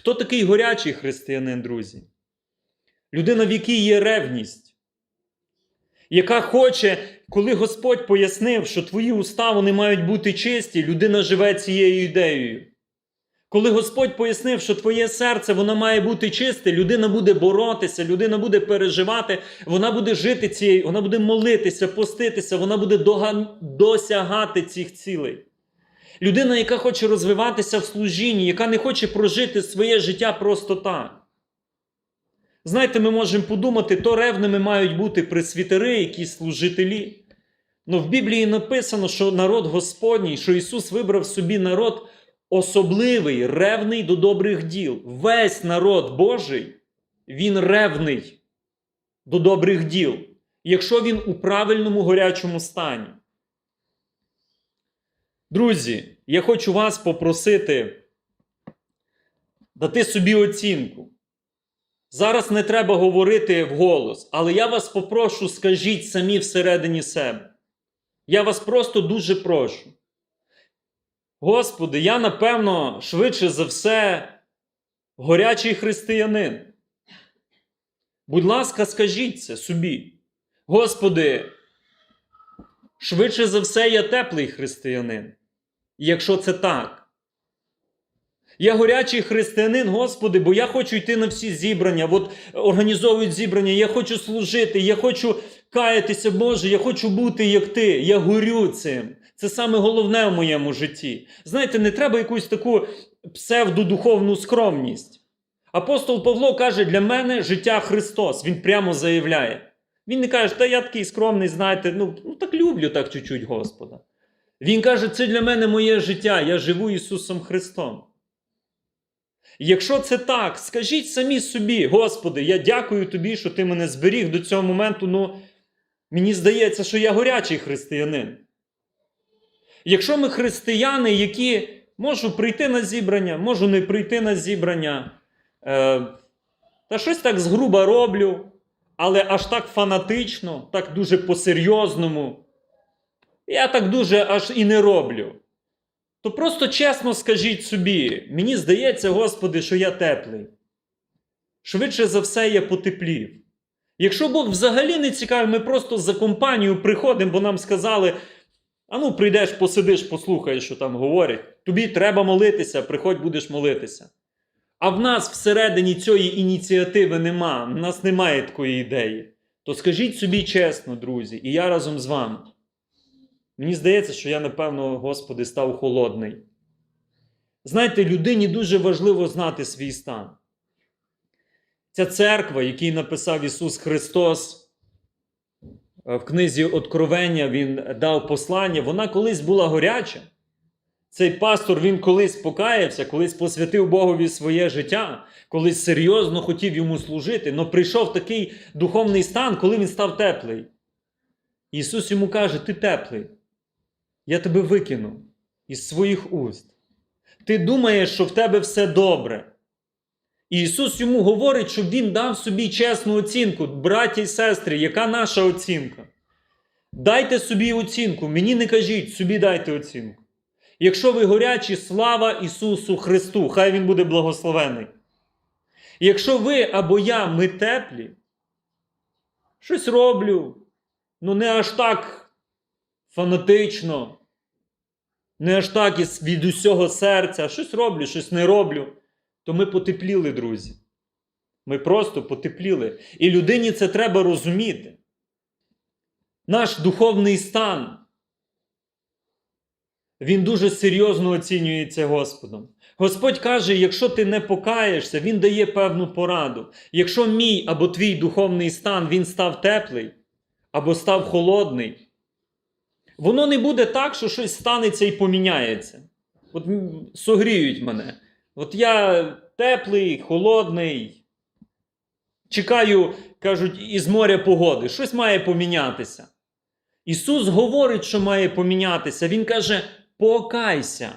Хто такий горячий християнин, друзі? Людина, в якій є ревність, яка хоче, коли Господь пояснив, що твої уста вони мають бути чисті, людина живе цією ідеєю. Коли Господь пояснив, що твоє серце воно має бути чисте, людина буде боротися, людина буде переживати, вона буде жити цією, вона буде молитися, поститися, вона буде досягати цих цілей. Людина, яка хоче розвиватися в служінні, яка не хоче прожити своє життя просто так. Знаєте, ми можемо подумати, то ревними мають бути пресвітери, якісь служителі. Ну в Біблії написано, що народ Господній, що Ісус вибрав собі народ особливий, ревний до добрих діл. Весь народ Божий, він ревний до добрих діл, якщо він у правильному горячому стані. Друзі, я хочу вас попросити дати собі оцінку. Зараз не треба говорити вголос, але я вас попрошу, скажіть самі всередині себе. Я вас просто дуже прошу. Господи, я напевно швидше за все горячий християнин. Будь ласка, скажіть це собі. Господи, швидше за все я теплий християнин. Якщо це так. Я горячий християнин, Господи, бо я хочу йти на всі зібрання. От організовують зібрання, я хочу служити, я хочу каятися, Боже, я хочу бути як Ти. Я горю цим. Це саме головне в моєму житті. Знаєте, не треба якусь таку псевдодуховну скромність. Апостол Павло каже: для мене життя Христос. Він прямо заявляє. Він не каже, та я такий скромний, знаєте, ну, ну так люблю так чуть-чуть Господа. Він каже, це для мене моє життя, я живу Ісусом Христом. Якщо це так, скажіть самі собі, Господи, я дякую тобі, що ти мене зберіг до цього моменту. Ну, мені здається, що я горячий християнин. Якщо ми християни, які можу прийти на зібрання, можу не прийти на зібрання, е, та щось так згруба роблю, але аж так фанатично, так дуже по-серйозному, я так дуже аж і не роблю. То просто чесно скажіть собі, мені здається, Господи, що я теплий. Швидше за все, я потеплів. Якщо Бог взагалі не цікавий, ми просто за компанію приходимо, бо нам сказали: а ну, прийдеш, посидиш, послухаєш, що там говорять. Тобі треба молитися, приходь, будеш молитися. А в нас всередині цієї ініціативи нема, в нас немає такої ідеї. То скажіть собі чесно, друзі, і я разом з вами. Мені здається, що я, напевно, Господи, став холодний. Знаєте, людині дуже важливо знати свій стан. Ця церква, який написав Ісус Христос е, в книзі Откровення, Він дав послання, вона колись була горяча. Цей пастор він колись покаявся, колись посвятив Богові своє життя, колись серйозно хотів йому служити, але прийшов такий духовний стан, коли він став теплий. Ісус йому каже: Ти теплий. Я тебе викину із своїх уст. Ти думаєш, що в тебе все добре. І Ісус йому говорить, щоб Він дав собі чесну оцінку, браті і сестри, яка наша оцінка? Дайте собі оцінку, мені не кажіть, собі дайте оцінку. Якщо ви горячі, слава Ісусу Христу, хай Він буде благословений. Якщо ви або я, ми теплі, щось роблю, ну не аж так фанатично, не аж так із від усього серця, щось роблю, щось не роблю, то ми потепліли, друзі. Ми просто потепліли. І людині це треба розуміти. Наш духовний стан. Він дуже серйозно оцінюється Господом. Господь каже: якщо ти не покаєшся, Він дає певну пораду. Якщо мій або твій духовний стан він став теплий, або став холодний, воно не буде так, що щось станеться і поміняється. От согріють мене. От я теплий, холодний. Чекаю, кажуть, із моря погоди. Щось має помінятися. Ісус говорить, що має помінятися. Він каже: покайся.